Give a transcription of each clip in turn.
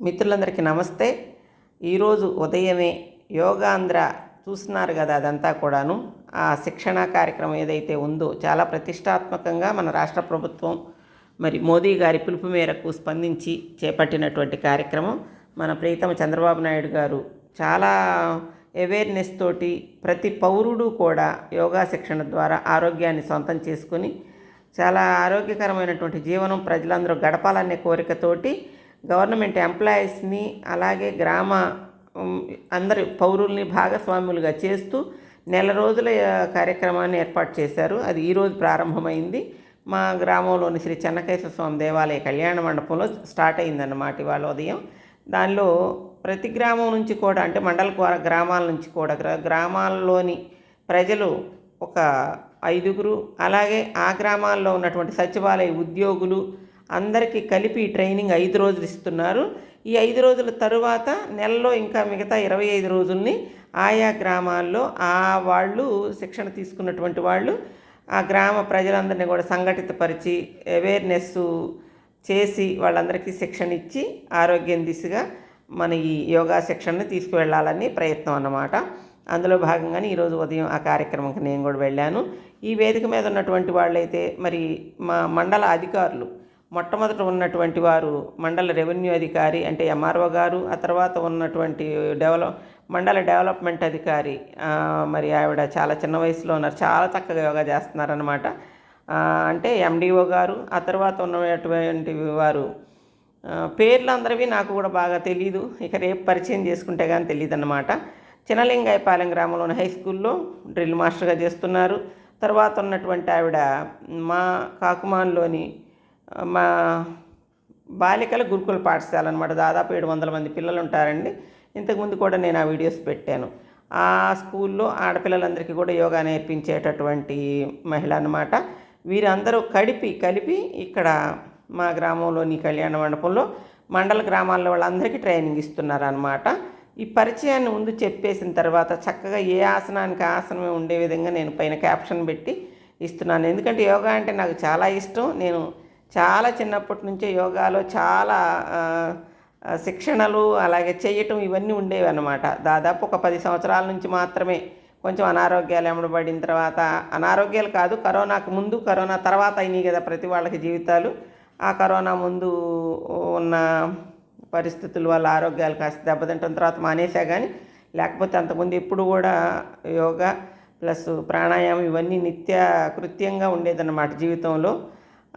మిత్రులందరికీ నమస్తే. ఈరోజు ఉదయమే యోగాంధ్ర చూస్తున్నారు కదా అదంతా కూడాను. ఆ శిక్షణ కార్యక్రమం ఏదైతే ఉందో చాలా ప్రతిష్టాత్మకంగా మన రాష్ట్ర ప్రభుత్వం మరి మోదీ గారి పిలుపు మేరకు స్పందించి చేపట్టినటువంటి కార్యక్రమం. మన ప్రీతమ చంద్రబాబు నాయుడు గారు చాలా అవేర్నెస్ తోటి ప్రతి పౌరుడు కూడా యోగా శిక్షణ ద్వారా ఆరోగ్యాన్ని సొంతం చేసుకుని చాలా ఆరోగ్యకరమైనటువంటి జీవనం ప్రజలందరూ గడపాలనే కోరికతోటి గవర్నమెంట్ ఎంప్లాయీస్ని అలాగే గ్రామ అందరి పౌరుల్ని భాగస్వాములుగా చేస్తూ నెల రోజుల కార్యక్రమాన్ని ఏర్పాటు చేశారు. అది ఈరోజు ప్రారంభమైంది. మా గ్రామంలోని శ్రీ చెన్నకేశ్వర స్వామి దేవాలయ కళ్యాణ మండపంలో స్టార్ట్ అయిందన్నమాట ఇవాళ ఉదయం. దానిలో ప్రతి గ్రామం నుంచి కూడా అంటే మండల గ్రామాల నుంచి కూడా గ్రామాల్లోని ప్రజలు ఒక ఐదుగురు అలాగే ఆ గ్రామాల్లో ఉన్నటువంటి సచివాలయ ఉద్యోగులు అందరికీ కలిపి ఈ ట్రైనింగ్ ఐదు రోజులు ఇస్తున్నారు. ఈ ఐదు రోజుల తరువాత నెలలో ఇంకా మిగతా ఇరవై ఐదు రోజుల్ని ఆయా గ్రామాల్లో ఆ వాళ్ళు శిక్షణ తీసుకున్నటువంటి వాళ్ళు ఆ గ్రామ ప్రజలందరినీ కూడా సంఘటితపరిచి అవేర్నెస్ చేసి వాళ్ళందరికీ శిక్షణ ఇచ్చి ఆరోగ్యం దిశగా మన ఈ యోగా శిక్షణని తీసుకువెళ్ళాలని ప్రయత్నం అన్నమాట. అందులో భాగంగానే ఈరోజు ఉదయం ఆ కార్యక్రమంకి నేను కూడా వెళ్ళాను. ఈ వేదిక మీద ఉన్నటువంటి వాళ్ళైతే మరి మా మండల అధికారులు మొట్టమొదట ఉన్నటువంటి వారు మండల రెవెన్యూ అధికారి అంటే ఎంఆర్ఓ గారు ఆ తర్వాత ఉన్నటువంటి డెవలప్ మండల డెవలప్మెంట్ అధికారి మరి ఆవిడ చాలా చిన్న వయసులో ఉన్నారు చాలా చక్కగా యోగా చేస్తున్నారనమాట అంటే ఎండిఓ గారు ఆ తర్వాత ఉన్నటువంటి వారు. పేర్లు అందరివి నాకు కూడా బాగా తెలీదు ఇక రేపు పరిచయం చేసుకుంటే కానీ తెలియదు అన్నమాట చినలింగాయపాలెం గ్రామంలోని హై స్కూల్లో డ్రిల్ మాస్టర్గా చేస్తున్నారు. తర్వాత ఉన్నటువంటి ఆవిడ మా కాకుమాన్లోని మా బాలికల గురుకుల పాఠశాల అనమాట దాదాపు ఏడు వందల మంది పిల్లలు ఉంటారండి ఇంతకుముందు కూడా నేను ఆ వీడియోస్ పెట్టాను. ఆ స్కూల్లో ఆడపిల్లలందరికీ కూడా యోగా నేర్పించేటటువంటి మహిళ అన్నమాట వీరందరూ కడిపి కలిపి ఇక్కడ మా గ్రామంలోని కళ్యాణ మండపంలో మండల గ్రామాల్లో వాళ్ళందరికీ ట్రైనింగ్ ఇస్తున్నారనమాట ఈ పరిచయాన్ని ముందు చెప్పేసిన తర్వాత చక్కగా ఏ ఆసనానికి ఆసనమే ఉండే విధంగా నేను పైన క్యాప్షన్ పెట్టి ఇస్తున్నాను. ఎందుకంటే యోగా అంటే నాకు చాలా ఇష్టం. నేను చాలా చిన్నప్పటి నుంచే యోగాలో చాలా శిక్షణలు అలాగే చేయటం ఇవన్నీ ఉండేవి అనమాట దాదాపు ఒక పది సంవత్సరాల నుంచి మాత్రమే కొంచెం అనారోగ్యాలు ఎమడబడిన తర్వాత అనారోగ్యాలు కాదు కరోనాకు ముందు కరోనా తర్వాత అయినాయి కదా ప్రతి వాళ్ళకి జీవితాలు. ఆ కరోనా ముందు ఉన్న పరిస్థితుల వల్ల ఆరోగ్యాలు కాస్త దెబ్బతింటున్న తర్వాత మానేసా కానీ లేకపోతే అంతకుముందు ఎప్పుడు కూడా యోగా ప్లస్ ప్రాణాయామం ఇవన్నీ నిత్య కృత్యంగా ఉండేదన్నమాట జీవితంలో.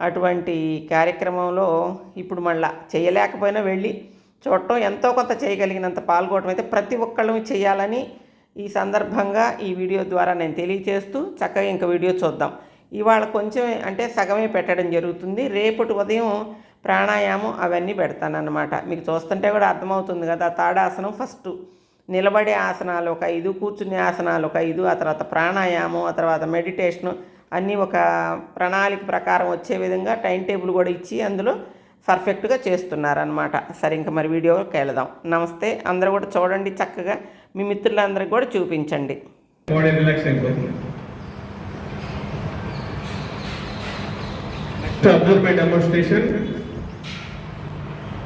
అటువంటి కార్యక్రమంలో ఇప్పుడు మళ్ళా చేయలేకపోయినా వెళ్ళి చూడటం ఎంతో కొంత చేయగలిగినంత పాల్గొనడం అయితే ప్రతి ఒక్కళ్ళని చేయాలని ఈ సందర్భంగా ఈ వీడియో ద్వారా నేను తెలియచేస్తూ చక్కగా ఇంక వీడియో చూద్దాం. ఇవాళ కొంచెం అంటే సగమే పెట్టడం జరుగుతుంది. రేపటి ఉదయం ప్రాణాయామం అవన్నీ పెడతానన్నమాట. మీకు చూస్తుంటే కూడా అర్థమవుతుంది కదా తాడాసనం ఫస్ట్. నిలబడే ఆసనాలు ఒక ఐదు కూర్చునే ఆసనాలు ఒక ఐదు ఆ తర్వాత ప్రాణాయామం ఆ తర్వాత మెడిటేషను అన్నీ ఒక ప్రణాళిక ప్రకారం వచ్చే విధంగా టైం టేబుల్ కూడా ఇచ్చి అందులో పర్ఫెక్ట్గా చేస్తున్నారనమాట సరే ఇంకా మరి వీడియోకి వెళదాం. నమస్తే. అందరూ కూడా చూడండి చక్కగా. మీ మిత్రులందరికీ కూడా చూపించండి. డెమోన్స్ట్రేషన్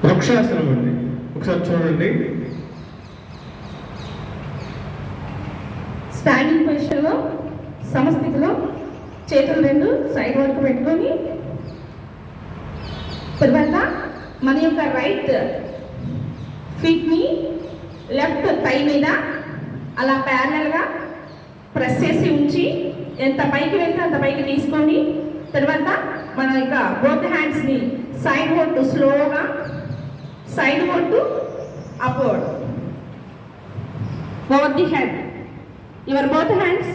వృక్షాసనం అండి. ఒకసారి చూడండి. స్టాండింగ్ పొజిషన్లో సమస్థితిలో చేతులు రెండు సైడ్ వరకు పెట్టుకొని తర్వాత మన యొక్క రైట్ ఫీట్ని లెఫ్ట్ థై మీద అలా ప్యారలల్గా ప్రెస్ చేసి ఉంచి ఎంత పైకి వెళ్తే అంత పైకి తీసుకొని తర్వాత మన యొక్క బోత్ హ్యాండ్స్ని సైడ్ వర్డ్ స్లోగా sideward upward over the head your both hands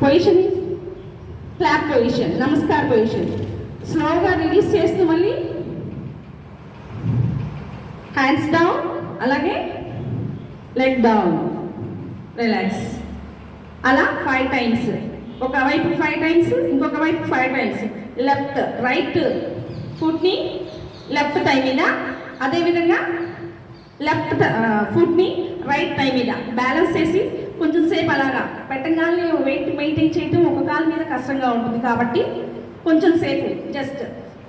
position is clap position namaskar position స్లోగా రిలీజ్ చేస్తూ మళ్ళీ హ్యాండ్స్ డౌన్ అలాగే లెగ్ డౌన్ రిలాక్స్ అలా ఫైవ్ టైమ్స్ ఒక వైపు ఫైవ్ టైమ్స్ ఇంకొక వైపు ఫైవ్ టైమ్స్ లెఫ్ట్ రైట్ ఫుట్ని లెఫ్ట్ టై మీద. అదేవిధంగా లెఫ్ట్ ఫుట్ని రైట్ టై మీద. బ్యాలెన్స్ చేసి కొంచెం సేపు అలాగా పెట్టగానే వెయిట్ మెయింటైన్ చేయటం ఒక కాలు మీద కష్టంగా ఉంటుంది కాబట్టి కొంచెం సేపు జస్ట్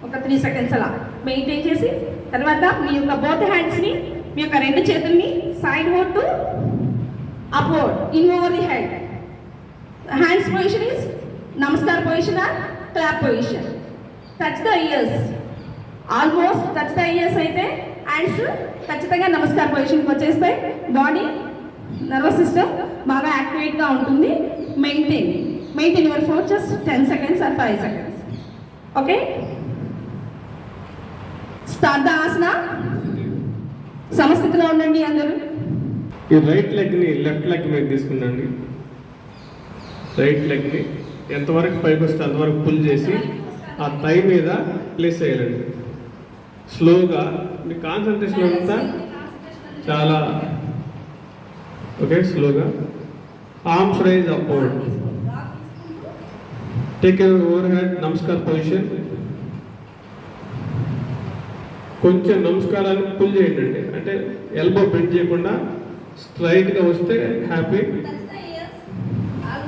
ఒక త్రీ సెకండ్స్ అలా మెయింటైన్ చేసి తర్వాత మీ యొక్క బోత్ హ్యాండ్స్ని మీ యొక్క రెండు చేతుల్ని sideward to upward in over the head hands position is namaskar position or clap position touch the ears almost touch the ears అయితే హ్యాండ్స్ ఖచ్చితంగా నమస్కార్ పొజిషన్కి వచ్చేస్తాయి. బాడీ నర్వస్ సిస్టమ్ బాగా యాక్టివేట్గా ఉంటుంది. Maintain maintain your for just ten seconds or five seconds okay start the asana సమస్థితిలో ఉండండి అందరూ. ఈ రైట్ లెగ్ని లెఫ్ట్ లెగ్ మీద తీసుకుండండి రైట్ లెగ్ని ఎంతవరకు పైకి వస్తే అంతవరకు పుల్ చేసి ఆ థై మీద ప్లేస్ చేయాలండి. స్లోగా మీ కాన్సన్ట్రేషన్ అంతా చాలా ఓకే స్లోగా arms raise upward take over head namaskar position కొంచెం నమస్కారాన్ని పుల్ చేయండి అండి అంటే ఎల్బో బెండ్ చేయకుండా స్ట్రైట్గా వస్తే హ్యాపీ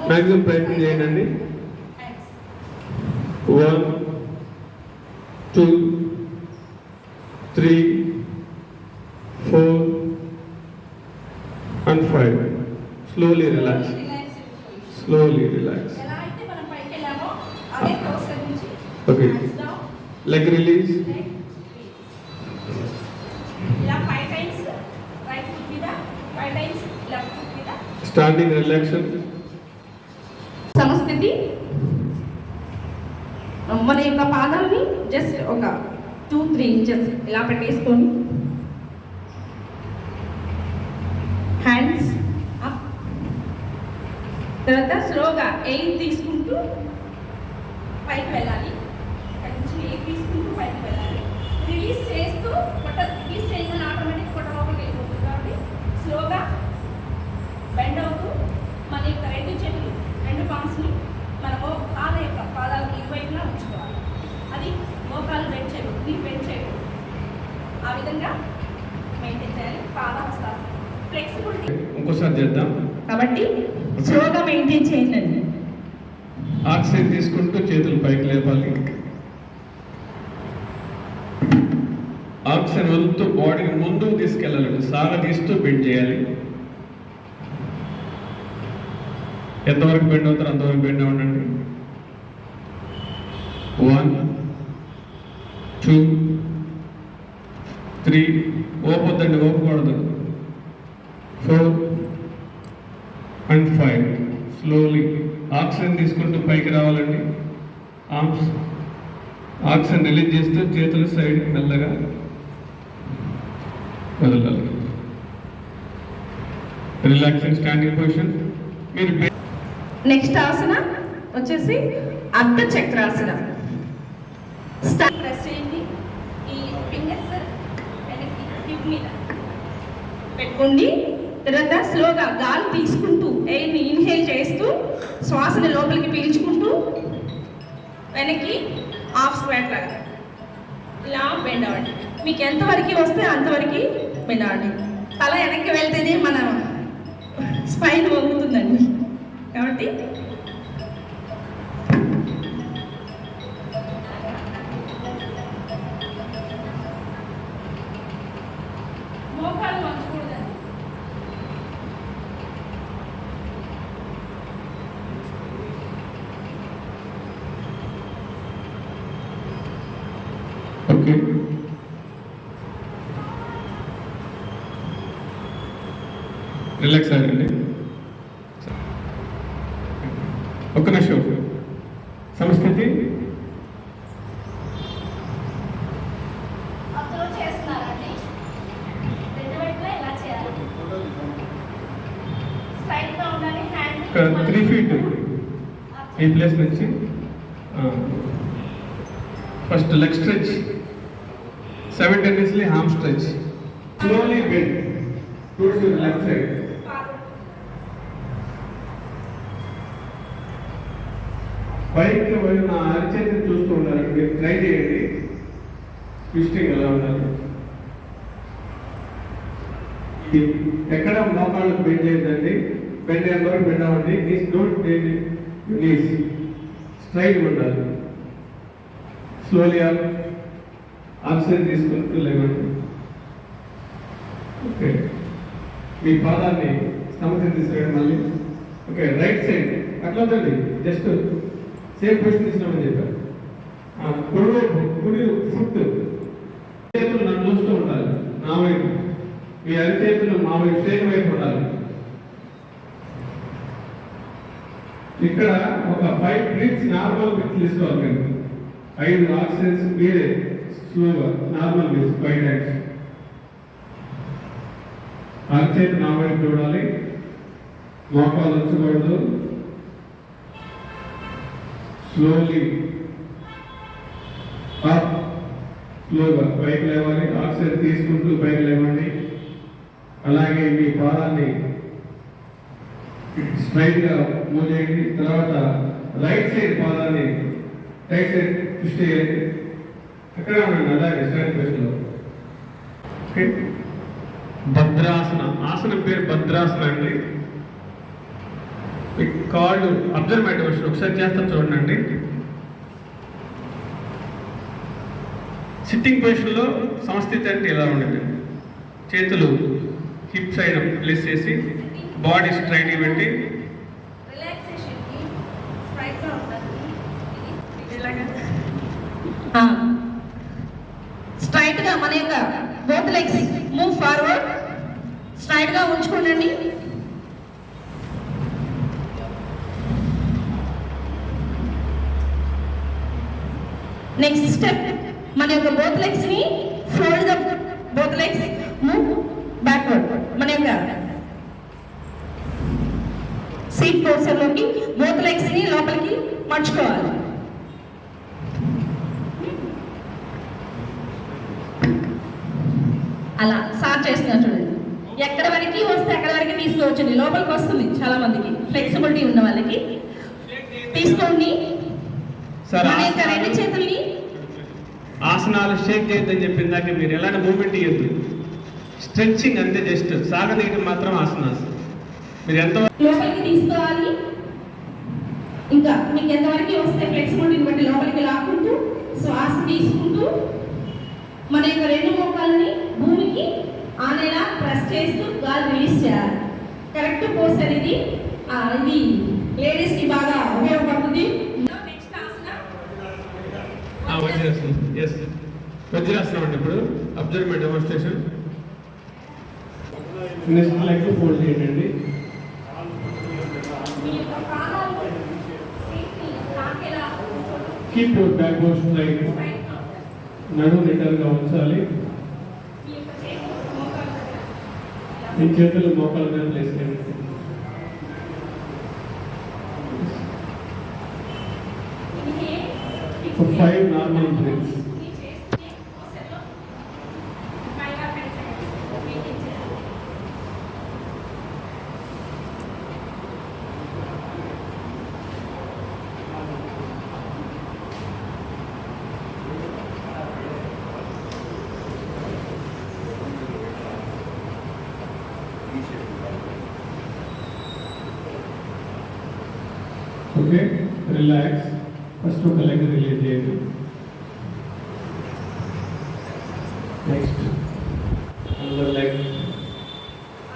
మ్యాక్సిమం ప్రయత్నం చేయండి. One two three four close నుంచి okay hands down, leg release leg release. Standing relaxation సమస్థితి. మన యొక్క పాదాలని జస్ట్ ఒక టూ త్రీ ఇంచెస్ ఇలా పెట్టేసుకొని హ్యాండ్స్ అప్ తర్వాత స్లోగా ఎయిర్ తీసుకుంటూ పైకి వెళ్ళాలి. అక్కడి నుంచి ఎయిర్ తీసుకుంటూ పైకి వెళ్ళాలి. రిలీజ్ చేస్తూ పొట్ట రిలీజ్ చేయగానే ఆటోమేటిక్ పొట్ట లోపలికి వెళ్ళిపోతుంది కాబట్టి స్లోగా బెండ్ అవుతూ మన యొక్క రెండు చేతులు రెండు పామ్స్ని మన మో పాద యొక్క పాదాలకు ఇరువైపులా ఉంచుకోవాలి. అది మోకాలు బెండ్ చేయకూడదు నీ బెండ్ చేయకూడదు. ఆ విధంగా మెయింటైన్ చేయాలి. పాద హస్తాలు ఫ్లెక్సిబిలిటీ ఇంకోసారి చేద్దాం. కాబట్టి స్లోగా మెయింటైన్ చేయండి. ఆక్సిజన్ తీసుకుంటూ చేతులు పైకి లేపాలి. ఆక్సిజన్ వదులుతూ బాడీని ముందుకు తీసుకెళ్ళాలి సాగదీస్తూ బెండ్ చేయాలి. ఎంతవరకు బెండ్ అవుతారు అంతవరకు బెండ్ అవ్వండి వన్ టూ త్రీ ఓపొద్దండి ఓపకూడదు four and five slowly oxygen తీసుకుంటూ పైకి రావాలండి. ఆర్మ్స్ ఆక్సిజన్ రిలీజ్ చేస్తూ చేతులు సైడ్ మెల్లగా వదలాలి. Relaxing standing position. మీరు నెక్స్ట్ ఆసన వచ్చేసి అర్ధ చక్రాసన. ప్రెస్ చేయండి. ఈ ఫింగర్స్ వెనక్కి హిప్ మీద. పెట్టుకోండి. తర్వాత స్లోగా గాలి తీసుకుంటూ ఎయిర్ని ఇన్హేల్ శ్వాసని లోపలికి పీల్చుకుంటూ వెనక్కి హాఫ్ స్క్వాట్ లాగా. ఇలా బెండ్ అవ్వండి మీకు ఎంతవరకు వస్తే అంతవరకు బెండ్ అవ్వండి తల వెనక్కి వెళ్తేనే మన స్పైన్ వంగుతుందండి. కాబట్టి ఓకే రిలాక్స్ అయ్యండి ఒక్క నిమిషం సంస్కృతి అబ్జర్వ్ చేస్తున్నారండి రెండు వైపులా ఇలా చేయాలి స్ట్రైట్గా ఉండాలి హ్యాండ్ త్రీ ఫీట్ ఈ ప్లేస్ నుంచి first leg stretch simultaneously ham stretch slowly bend towards your left side పైకి మరియు నా అరిచేతిని చూస్తూ ఉండాలండి మీరు ట్రై చేయండి. ట్విస్టింగ్ ఎలా ఉండాలి. ఎక్కడ మోకాళ్ళు బెండ్ చేయదండి బెండ్ అయిన వరకు బెండ్ అవ్వండి. నీస్ డోంట్ నీస్ స్ట్రైట్ ఉండాలి. స్లోలీ అప్ ఆక్సిజన్ తీసుకుంటూ లేవండి. ఓకే. మీ పాదాన్ని సమస్య తీసుకురండి మళ్ళీ. Okay right side. అట్లా వద్దండి జస్ట్ సేమ్ పొజిషన్ తీసుకున్నామని చెప్పారు. ఆ, కుడి కుడి ఫుట్. చేతులు నన్ను చూస్తూ ఉండాలి నా వైపు. మీ అరిచేతులు మా వైపు సేమ్ వైపు ఉండాలి. ఇక్కడ ఒక ఫైవ్ బ్రీత్స్ నార్మల్ బ్రీత్ తీసుకోవాలి మీరు. ఐదు ఆక్సిజన్స్ మీరే. స్లోగా నార్మల్ బ్రీత్ ఫైవ్ టైమ్స్ అరచేతి నా వైపు చూడాలి. మోకాలు ఉంచకూడదు. స్లోలీ అప్ స్లోగా పైకి లేవాలి. ఆక్సిజన్ తీసుకుంటూ పైకి లేవండి. అలాగే మీ పాదాన్ని స్ట్రైట్గా మూవ్ చేయండి. తర్వాత రైట్ సైడ్ పాదాన్ని రైట్ సైడ్ ట్విస్ట్ చేయండి. అక్కడ ఉండండి అలాగే ఓకే భద్రాసన. ఆసనం పేరు భద్రాసన అండి. కాళ్ళు అబ్జర్వ్ వర్షన్ ఒకసారి చేస్తా చూడండి. సిట్టింగ్ పొజిషన్లో సమస్థితి అంటే ఇలా ఉండండి చేతులు హిప్ సైడ్ ప్లేస్ చేసి బాడీ స్ట్రైట్ పెట్టి రిలాక్సేషన్కి స్ట్రైట్గా ఉంటుంది ఇది ఇలాగా స్ట్రైట్ గా మన యొక్క బోత్ లెగ్స్ మూవ్ ఫార్వర్డ్ స్ట్రైట్గా ఉంచుకోండి నెక్స్ట్ స్టెప్ మన యొక్క both లెగ్స్ని fold the both legs move backward మన యొక్క సీట్ పోర్షన్లోకి బోత్ లెగ్స్ని లోపలికి మర్చుకోవాలి. అలా. సార్ చేస్తున్నారు చూడండి. ఎక్కడ వరకు వస్తే అక్కడ వరకు తీసుకోవచ్చండి. లోపలికి వస్తుంది చాలా మందికి. ఫ్లెక్సిబిలిటీ ఉన్న వాళ్ళకి. తీసుకోండి. రెండు చేతుల్ని. ఆసనాలు షేక్ చేయొద్దని చెప్పిన దాకా మీరు ఎలాంటి మూమెంట్ ఇవ్వద్దు స్ట్రెచ్చింగ్ అంతే జస్ట్ సాగదీయడం మాత్రం ఆసనాస్ మీరు ఎంత లోపలికి తీసుకోవాలి. ఇంకా మీకు ఎంతవరకు వస్తే ఫ్లెక్సిబిలిటీని బట్టి లోపలికి లాక్కుంటూ శ్వాస తీసుకుంటూ మన యొక్క రెండు మోకాలని భూమికి ఆనేలా ప్రెస్ చేస్తూ గాలి రిలీజ్ చేయాలి. కరెక్ట్ ఇది ఆ, ఇది లేడీస్కి బాగా ఉపయోగపడుతుంది. నెక్స్ట్ ఆసన ఎస్ వజ్రాసనం. అండి ఇప్పుడు. Observe demonstration next leg fold చేయండి. Keep your backbone straight నడు నిటారుగా ఉంచాలి మీ యొక్క చేతులు మోకాళ్ళ దగ్గర ఇలా మీ చేతులు మోకాల మీద ప్లేస్ చేయండి inhale, For exhale. five normal breaths. తీసుకుని చేస్తే పోసల్లో five or ten seconds maintain చేయాలి. ఓకే రిలాక్స్ ఫస్ట్ ఒక లెగ్ రిలీజ్ చేయండి next another leg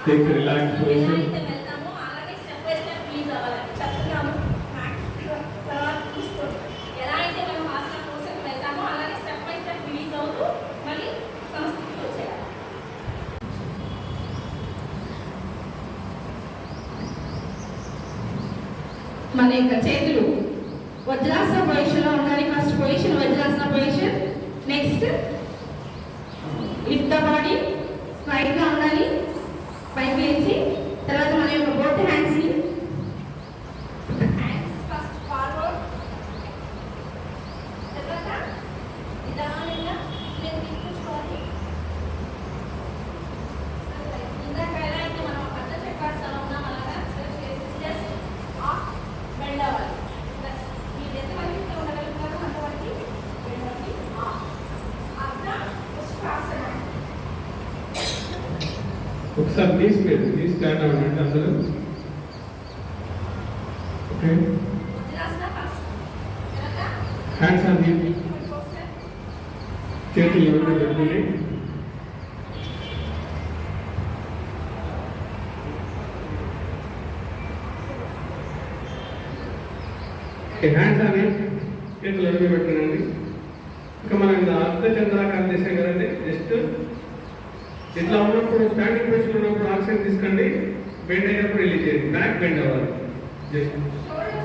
take relax ఎలా పొజిషన్ అయితే వెళ్తామో అలాగే step by step release అవ్వాలి. చక్కగా practice తర్వాత తీసుకోండి. ఎలా అయితే మనం ఆసన కోసం వెళ్తామో అలాగే step by step release అవుతూ మళ్ళీ సంస్థకి వచ్చేయాలి. మన యొక్క చేతులు. వజ్రాసన పొజిషన్లో ఉండాలి first position Vajrasana position next lift the body స్ట్రైట్గా ఉండాలి పైకి లేచి తర్వాత మన యొక్క బోత్ హ్యాండ్స్ని Hands first forward. తర్వాత నిదానంగా leg తీసుకొచ్చుకోవాలి. ఇందాక ఎలా అయితే మనం పెద్ద చక్రాసనం ఉన్నాం అలాగా just off bend అవ్వాలి. Plus మీరు ఎంతవరకు ఇక్కడ ఉండగలుగుతారో అంతవరకు bend అవ్వి off. అర్ధ ఉష్ట్రాసనం. సార్ ప్లీజ్ మీద నీస్ స్టాండ్ అవ్వండి అందరూ ఓకే హ్యాండ్స్ ఆన్ హిప్ చేతులు ఎవరు పెట్టుకుని హ్యాండ్స్ అని చేతులు ఎవరు పెట్టండి ఇంకా మనం ఇంత అర్థ చంద్రాకారం చేసాం కదండి జస్ట్ ఇట్లా ఉన్నప్పుడు స్టాండింగ్ పొజిషన్ ఉన్నప్పుడు ఆక్సిజన్ తీసుకోండి. బెండ్ అయినప్పుడు రిలీజ్ చేయండి. బ్యాక్ బెండ్ అవ్వాలి. జస్ట్ అవ్వాలి.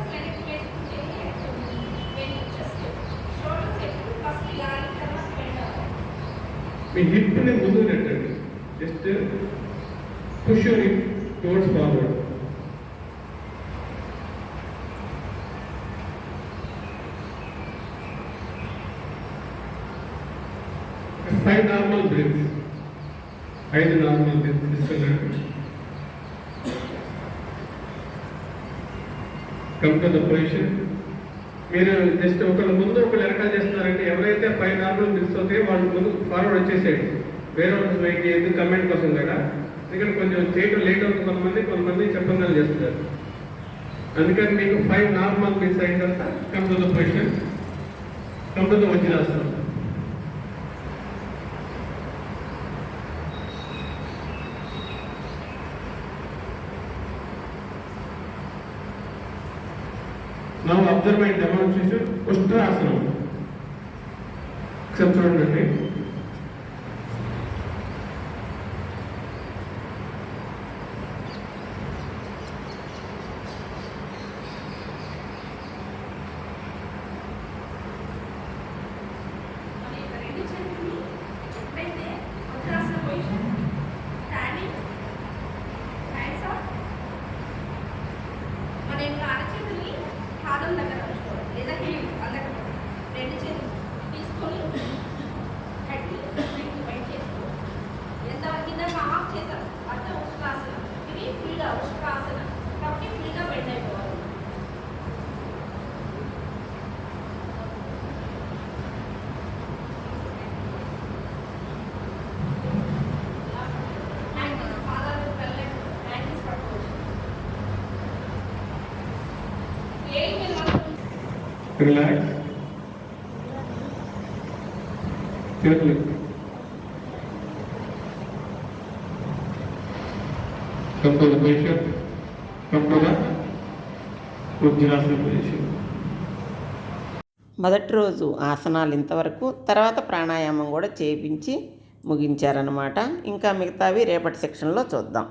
మీ హిప్ని ముందుకు నెట్టండి. Just push your hip towards forward five normal breaths ఐదు నాలుగు breaths computer come to the position. మీరు జస్ట్ ఒకళ్ళు ముందు ఒకళ్ళు వెనకాల చేస్తున్నారంటే ఎవరైతే ఫైవ్ నార్మల్ మిస్ అవుతాయో వాళ్ళు ముందు ఫార్వర్డ్ వచ్చేసేయండి. వేరే వాళ్ళకి వెయిట్ చేయద్దు కమెంట్ కోసం కదా. ఎందుకంటే కొంచెం చేయడం లేట్ అవుతుంది కొంతమంది కొంతమంది చెప్పంగా చేస్తున్నారు. అందుకని మీకు ఫైవ్ నార్మల్ మిస్ అయిన తర్వాత come to the position. Come to the now observe my demonstration ఉష్ట్రాసనం ఒకసారి చూడండి మన యొక్క రెండు చేతుల్ని ఎప్పుడైతే Vajrasana position standing hands up మన యొక్క అరచేతుల్ని పాదం దగ్గర ఉంచుకోవాలి లేదా హీల్ అందకపోతే రెండు చేతులు తీసుకొని కట్టి వీటిని బయట చేస్తూ ఎంత కింద ఆఫ్ చేశారు అర్థ ఉష్ట్రాసన ఇది ఫ్రీగా ఉష్ట్రాసన కాబట్టి ఫ్రీగా బెండ్ అయిపోవాలి యాంకిల్స్ పాదాలు వెళ్ళలేదు యాంకిల్స్ పట్టుకోవచ్చు ఏ మీద మాత్రం రిలాక్స్ చేతులు come to the position come to the Vajrasana position మొదటి రోజు ఆసనాలు ఇంతవరకు తర్వాత ప్రాణాయామం కూడా చేయించి ముగించారనమాట ఇంకా మిగతావి రేపటి సెక్షన్లో చూద్దాం.